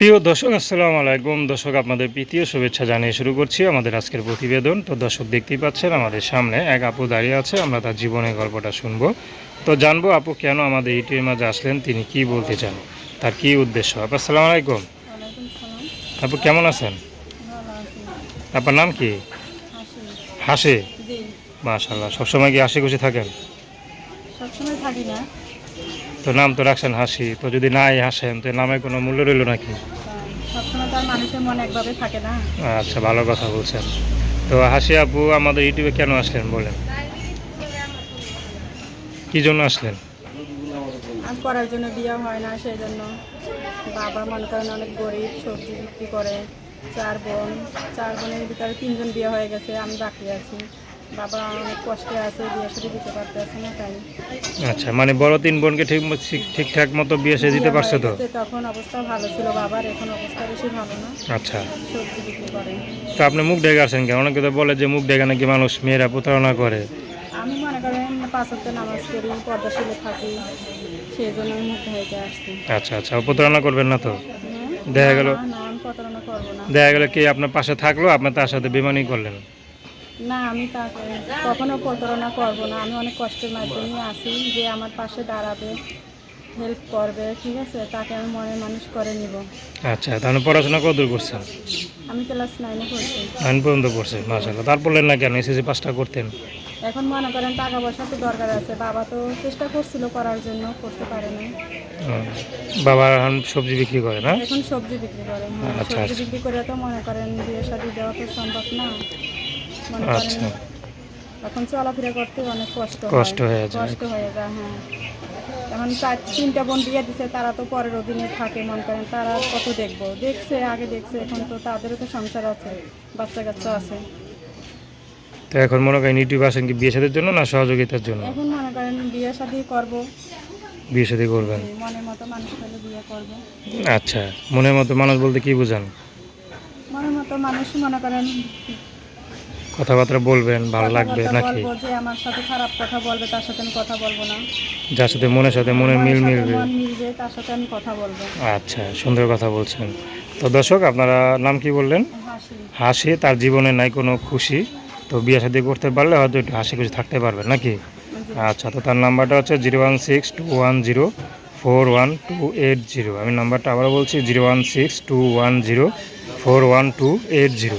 প্রিয় দর্শক আসসালামু আলাইকুম। দর্শক আপনাদের প্রীতীয় শুভেচ্ছা জানিয়ে শুরু করছি আমাদের আজকের প্রতিবেদন। তো দর্শক দেখতেই পাচ্ছেন আমাদের সামনে এক আপু দাঁড়িয়ে আছে। আমরা তার জীবনের গল্পটা শুনব। তো জানব আপু কেন আমাদের ইউটিউবের মাঝে আসলেন তিনি কি বলতে চান? তার কি উদ্দেশ্য? আপু আসসালামু আলাইকুম। আপু কেমন আছেন? আপনার নাম কি? হাসি। মাশাল্লাহ সবসময় কি হাসি খুশি থাকেন? সবসময় থাকি না। তো নাম তো রাখছেন হাসি। তো যদি নাই হাসেন তো নামে কোনো মূল্য রইল নাকি? আচ্ছা ভালো কথা বলছেন। তো হাসি আপু আমাদের ইউটিউবে কেন আসলেন বলেন? কি জন্য আসলেন? করার জন্য বিয়ে হয় না সেই জন্য বাবা মনে করেন অনেক গরিব সবজি বিক্রি করে। চার বোন চার বোনের ভিতরে তিনজন বিয়ে হয়ে গেছে আমি বাকি আছি। বাবা অনেক কষ্টে আছে বিয়ে সাথে দিতে পারতেছে না তাই। আচ্ছা মানে বড় তিন বোনকে ঠিক ঠিকঠাক মতো বিয়ে সে দিতে পারছে তো? তখন অবস্থা ভালো ছিল বাবার এখন অবস্থা বেশি ভালো না। আচ্ছা। সবজি বিক্রি করে। তো আপনি মুখ ডেকে আসেন কেন? অনেকে তো বলে যে মুখ ডেকে নাকি মানুষ মেয়েরা প্রতারণা করে। আমি মনে করেন পাঁচ হাতে নামাজ পর্দাশীলে থাকি সেই জন্য আমি মুখ ঢাইতে আসছি। আচ্ছা আচ্ছা প্রতারণা করবেন না তো? দেখা গেল- দেখা গেলো কি আপনার পাশে থাকল আপনি তার সাথে বেমানি করলেন। না আমি তাকে কখনো প্রতারণা করব না। আমি অনেক কষ্টের মাধ্যমে আছি যে আমার পাশে দাঁড়াবে হেল্প করবে ঠিক আছে? তাকে আমি মনে মানুষ করে নিব। আচ্ছা তাহলে পড়াশোনা কত দূর করছেন আমি ক্লাস নাইনে পড়ছি। নাইন পর্যন্ত পড়ছেন মাসাল্লাহ তার বললেন না কেন? এসএসসি পাসটা করতেন? এখন মনে করেন টাকা পয়সা তো দরকার আছে। বাবা তো চেষ্টা করছিল করার জন্য করতে পারে না বাবা এখন সবজি বিক্রি করে না? এখন সবজি বিক্রি করে। আচ্ছা, সবজি আচ্ছা। বিক্রি করে তো মনে করেন বিয়ে শাদি দেওয়া তো সম্ভব না। আচ্ছা। এখন চলাফেরা করতে অনেক কষ্ট কষ্ট হয়ে যায়। কষ্ট হয়ে যায় হ্যাঁ। এখন চার তিনটা বোন বিয়ে দিছে তারা তো পরের অধীনে থাকে মনে করেন তারা কত দেখব? দেখছে আগে দেখছে এখন তো তাদেরও তো সংসার আছে বাচ্চা কাচ্চা আছে। তো এখন মনে করেন ইউটিউব আসেন কি বিয়ে সাদের জন্য না সহযোগিতার জন্য? এখন মনে করেন বিয়ে শাদি করব। বিয়ে সাথে করবেন? মনের মতো মানুষ পেলে বিয়ে করব। আচ্ছা মনের মতো মানুষ বলতে কি বুঝান? মনের মতো মানুষ মনে করেন কথাবার্তা বলবেন ভালো লাগবে নাকি? যে আমার সাথে খারাপ কথা বলবে তার সাথে আমি কথা বলব না। যার সাথে মনের সাথে মনের মিল মিলবে। মিলবে তার সাথে আমি কথা বলব। আচ্ছা সুন্দর কথা বলছেন। তো দর্শক আপনারা নাম কি বললেন? হাসি। তার জীবনে নাই কোনো খুশি। তো বিয়ে শাদী করতে পারলে হয়তো একটু হাসি খুশি থাকতে পারবেন নাকি? আচ্ছা তো তার নাম্বারটা হচ্ছে zero one six two one zero four one two eight zero. আমি নাম্বারটা আবার বলছি zero one six two one zero four one two eight zero.